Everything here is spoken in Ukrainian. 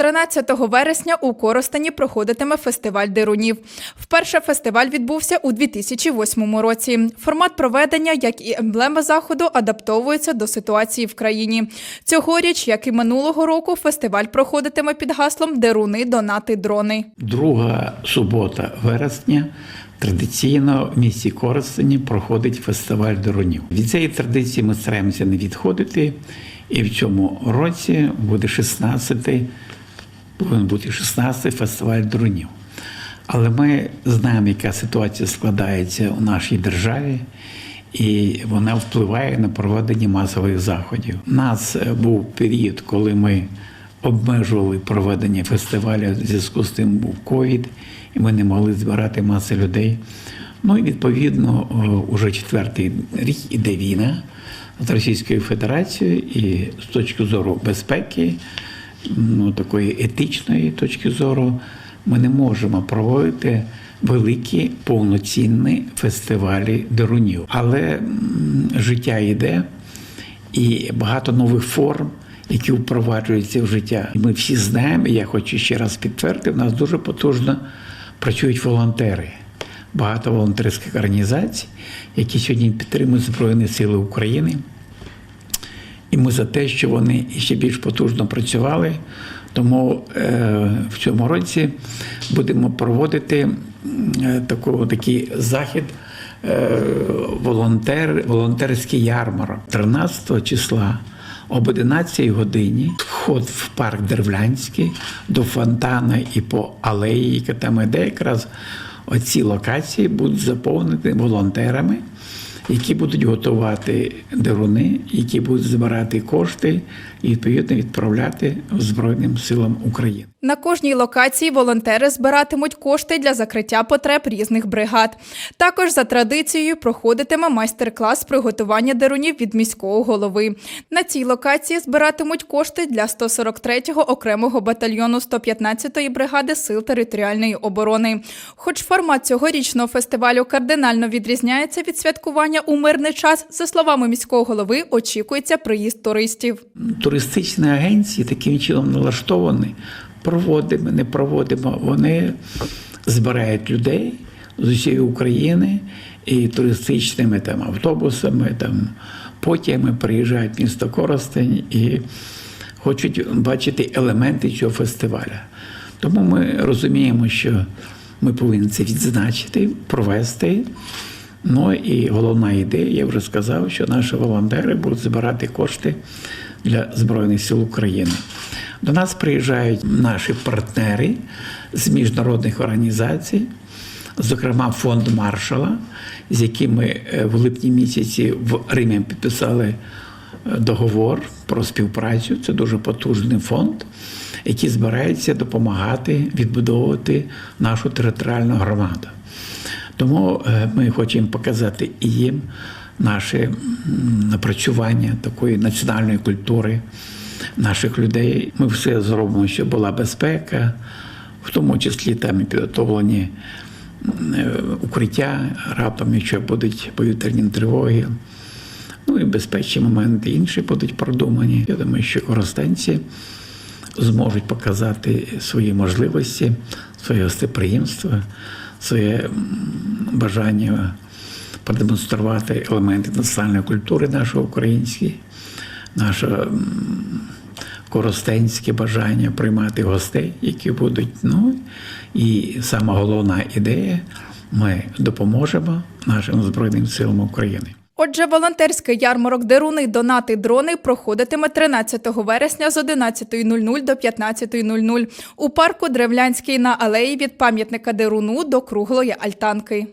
13 вересня у Коростені проходитиме фестиваль дерунів. Вперше фестиваль відбувся у 2008 році. Формат проведення, як і емблема заходу, адаптовується до ситуації в країні. Цьогоріч, як і минулого року, фестиваль проходитиме під гаслом Деруни, донати, дрони. Друга субота вересня традиційно в місті Коростені проходить фестиваль дронів. Від цієї традиції ми стараємося не відходити. І в цьому році буде 16-й, повинен бути 16-й фестиваль дронів. Але ми знаємо, яка ситуація складається у нашій державі, і вона впливає на проведення масових заходів. У нас е, був період, коли ми обмежували проведення фестивалю в зв'язку з тим був ковід, і ми не могли збирати маси людей. Ну і відповідно, уже четвертий рік іде війна з Російською Федерацією, і з точки зору безпеки, ну такої етичної точки зору, ми не можемо проводити великі повноцінні фестивалі дерунів. Але життя йде, і багато нових форм, які впроваджуються в життя. Ми всі знаємо, і я хочу ще раз підтвердити, в нас дуже потужно працюють волонтери. Багато волонтерських організацій, які сьогодні підтримують Збройні Сили України. І ми за те, що вони ще більш потужно працювали. Тому е, в цьому році будемо проводити е, таку, такий захід е, волонтер, волонтерський ярмарок 13 числа об 11 годині вход в парк Дервлянський до фонтана і по алеї, яка там іде, якраз оці локації будуть заповнені волонтерами які будуть готувати деруни, які будуть збирати кошти і відповідно відправляти Збройним силам України. На кожній локації волонтери збиратимуть кошти для закриття потреб різних бригад. Також за традицією проходитиме майстер-клас приготування дерунів від міського голови. На цій локації збиратимуть кошти для 143-го окремого батальйону 115-ї бригади сил територіальної оборони. Хоч формат цьогорічного фестивалю кардинально відрізняється від святкування у мирний час, за словами міського голови, очікується приїзд туристів. Туристичні агенції таким чином налаштовані. Проводимо, не проводимо. Вони збирають людей з усієї України і туристичними там автобусами, там потягами приїжджають в місто Коростень і хочуть бачити елементи цього фестиваля. Тому ми розуміємо, що ми повинні це відзначити, провести. Ну і головна ідея, я вже сказав, що наші волонтери будуть збирати кошти для Збройних сил України. До нас приїжджають наші партнери з міжнародних організацій, зокрема фонд Маршала, з яким ми е, в липні місяці в Римі підписали е, договор про співпрацю. Це дуже потужний фонд, який збирається допомагати відбудовувати нашу територіальну громаду. Тому е, ми хочемо показати і їм наше напрацювання такої національної культури наших людей. Ми все зробимо, щоб була безпека, в тому числі там і підготовлені е, укриття раптом, якщо будуть повітряні тривоги. Ну і безпечні моменти інші будуть продумані. Я думаю, що користанці зможуть показати свої можливості, своє гостеприємство, своє бажання продемонструвати елементи національної культури нашої української, наше коростенське бажання приймати гостей, які будуть. Ну і сама головна ідея ми допоможемо нашим Збройним силам України. Отже, волонтерський ярмарок Деруни, донати, дрони проходитиме 13 вересня з 11.00 до 15.00 у парку Древлянський на алеї від пам'ятника Деруну до круглої альтанки.